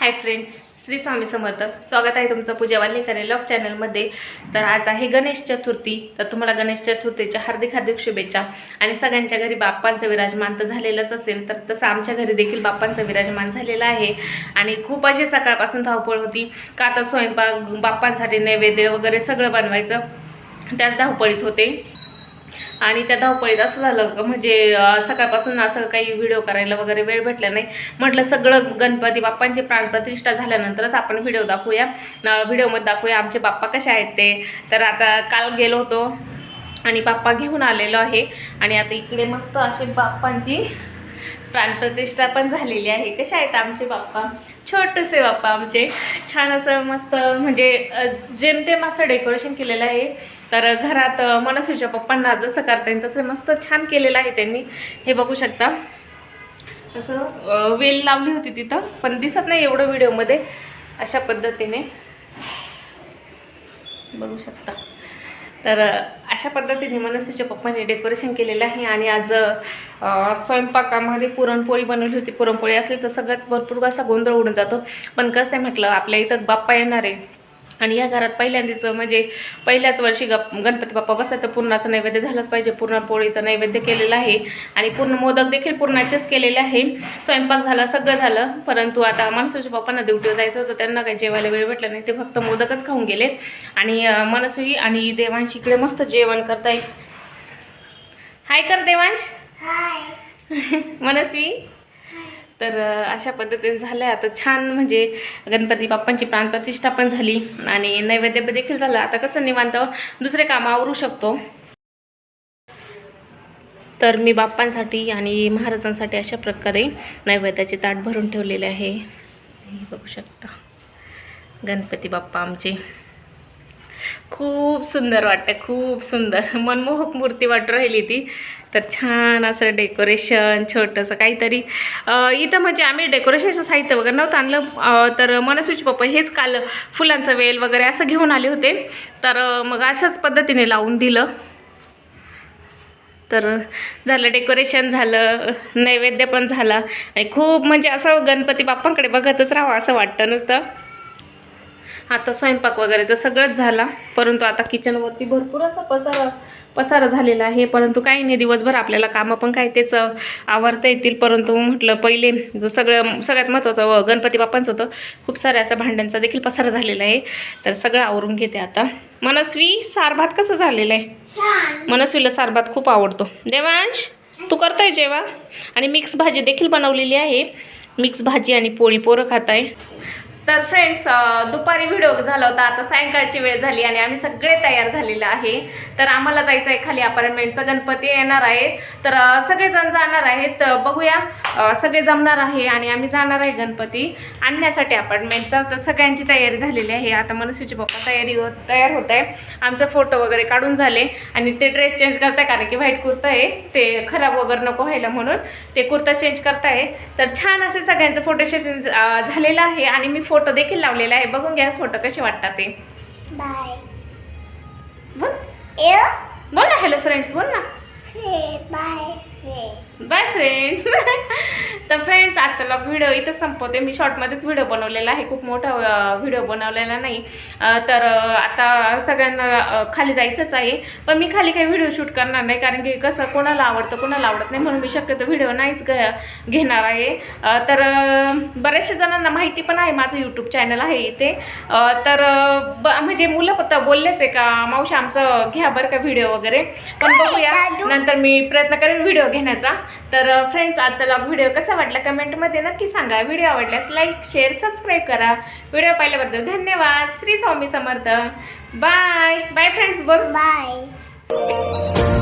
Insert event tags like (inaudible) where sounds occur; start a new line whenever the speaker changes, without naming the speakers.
Hi friends Shri Swami समर्थ. स्वागत आहे तुमचं पूजा वाल्हेकर लॉक चॅनलमध्ये. तर आज आहे गणेश चतुर्थी. तर तुम्हाला गणेश चतुर्थीच्या हार्दिक हार्दिक शुभेच्छा. आणि सगळ्यांच्या घरी बाप्पांचं विराजमान तर झालेलंच असेल तर तसं आमच्या घरी देखील बाप्पांचं विराजमान झालेलं आहे. आणि खूप अशी सकाळपासून धावपळ होती. का तर स्वयंपाक बाप्पांसाठी नैवेद्य वगैरे सगळं बनवायचं. त्याच धावपळीत होते. आणि त्या धावपळीत असं झालं म्हणजे सकाळपासून असं काही व्हिडिओ करायला वगैरे वेळ भेटला नाही. म्हटलं सगळं गणपती बाप्पांची प्राणप्रतिष्ठा झाल्यानंतरच आपण व्हिडिओ दाखवूया. व्हिडिओमध्ये दाखवूया आमचे बाप्पा कसे आहेत ते. तर आता काल गेलो होतो आणि बाप्पा घेऊन आलेलो आहे. आणि आता इकडे मस्त अशी बाप्पांची प्राणप्रतिष्ठा पण झालेली आहे. कशा आहेत आमचे बाप्पा? छोटेसे बाप्पा आमचे. छान असं मस्त म्हणजे जेमतेम असं डेकोरेशन केलेलं आहे. तर घरात मनसूच्या पप्पांना जसं करता येईल तसं मस्त छान केलेलं आहे त्यांनी. हे बघू शकता. असं वेल लावली होती तिथं पण दिसत नाही एवढं व्हिडिओमध्ये. अशा पद्धतीने. बघू शकता. तर अशा पद्धतीने मनस्वीच्या पप्पाने डेकोरेशन केलेलं आहे आणि आज स्वयंपाकामध्ये पुरणपोळी बनवली होती. पुरणपोळी असली तर सगळंच भरपूर असा गोंधळ उडून जातो. पण कसं आहे म्हटलं आपल्या इथं बाप्पा येणार. आहे आणि या घरात पहिल्यांदाच म्हणजे पहिल्याच वर्षी गप गणपती बाप्पा बसला तर पूर्णाचा नैवेद्य झालाच पाहिजे. पुरणपोळीचा नैवेद्य केलेला आहे. आणि पूर्ण मोदक देखील पूर्णाचेच केलेले आहे. स्वयंपाक झाला सगळं झालं. परंतु आता मनसूच्या पप्पांना ड्युटीवर जायचं होतं. त्यांना काही जेवायला वेळ भेटला नाही. ते फक्त मोदकच खाऊन गेले. आणि अं, मनस्वी आणि देवांश इकडे मस्त जेवण करताय. हाय कर देवांश. (laughs) मनस्वी तर अशा पद्धतीने झालं आता छान म्हणजे गणपती बाप्पांची प्राणप्रतिष्ठा पण झाली आणि नैवेद्य देखील झालं. आता कसं निवांत दुसरे कामं आवरू शकतो. तर मी बाप्पांसाठी आणि महाराजांसाठी अशा प्रकारे नैवेद्याचे ताट भरून ठेवलेले आहे. बघू शकता. गणपती बाप्पा आमचे. खूप सुंदर वाटतं खूप सुंदर. मनमोहक मूर्ती वाटू राहिली ती. तर छान असं डेकोरेशन छोटंसं काहीतरी. इथं म्हणजे आम्ही डेकोरेशनचं साहित्य वगैरे नव्हतं आणलं. तर मनस्विच पप्पा हेच काल फुलांचं वेल वगैरे असं घेऊन आले होते. तर मग अशाच पद्धतीने लावून दिलं. तर झालं डेकोरेशन झालं नैवेद्य पण झाला. आणि खूप म्हणजे असं गणपती बाप्पांकडे बघतच राहावं असं वाटतं नुसतं. आता स्वयंपाक वगैरे तर सगळंच झाला. परंतु आता किचनवरती भरपूर असं पसारा पसारा झालेला आहे. परंतु काही नाही दिवसभर आपल्याला कामं पण काय तेच आवरता येतील. परंतु म्हटलं पहिले जो सगळं सगळ्यात महत्त्वाचं व गणपती बाप्पांचं होतं खूप साऱ्या असं भांड्यांचा देखील पसारा झालेला आहे. तर सगळं आवरून घेते आता. मनस्वी सारभात कसं झालेलं आहे? मनस्वीला सारभात खूप आवडतो. देवांश तू करतोय जेवा? आणि मिक्स भाजी देखील बनवलेली आहे. मिक्स भाजी आणि पोळी पोरं खात आहे तर फ्रेंड्स दुपारी व्हिडिओ झाला होता. आता सायंकाळची वेळ झाली आणि आम्ही सगळे तयार झालेलं आहे. तर आम्हाला जायचं आहे खाली अपार्टमेंटचा गणपती येणार आहे तर सगळेजण जाणार आहेत. बघूया. सगळे जमणार आहे आणि आम्ही जाणार आहे गणपती आणण्यासाठी अपार्टमेंटचा तर सगळ्यांची तयारी झालेली आहे. आता मनस्वीचे पप्पा तयारी होत तयार होत आहे. आमचे फोटो वगैरे काढून झाले. आणि ते ड्रेस चेंज करताय कारण की व्हाईट कुर्ता आहे. ते खराब वगैरे नको व्हायला म्हणून ते कुर्ता चेंज करताय. तर छान असे सगळ्यांचं फोटो सेशन झालेलं आहे. आणि मी फोटो देखील लावलेला आहे बघून घ्या फोटो कसे वाटतात ते
Bye.
बोल. बोल ना हॅलो फ्रेंड्स बोल ना. बाय फ्रेंड्स (laughs) तर फ्रेंड्स आजचा लॉग व्हिडिओ इथं संपवते. मी शॉर्टमध्येच व्हिडिओ बनवलेला आहे. खूप मोठा व्हिडिओ बनवलेला नाही. तर आता सगळ्यांना खाली जायचंच आहे. पण मी खाली काही व्हिडिओ शूट करणार नाही. कारण की कसं कोणाला आवडतं कोणाला आवडत नाही. म्हणून मी शक्यतो व्हिडिओ नाहीच घेणार आहे. तर बऱ्याचशा जणांना माहिती पण आहे. माझं यूट्यूब चॅनल आहे इथे. तर ब म्हणजे मुलं फक्त बोललेच आहे का मावशी आमचं घ्या बरं का व्हिडिओ वगैरे. पण बघूया. नंतर मी प्रयत्न करेन व्हिडिओ घेण्याचा. तर फ्रेंड्स आजचा लॉग व्हिडिओ कसा वाटला कमेंटमध्ये नक्की सांगा. व्हिडिओ आवडल्यास लाईक शेअर सबस्क्राईब करा. व्हिडिओ पाहिल्याबद्दल धन्यवाद. Shri Swami Samarth. Bye bye friends बोल
बाय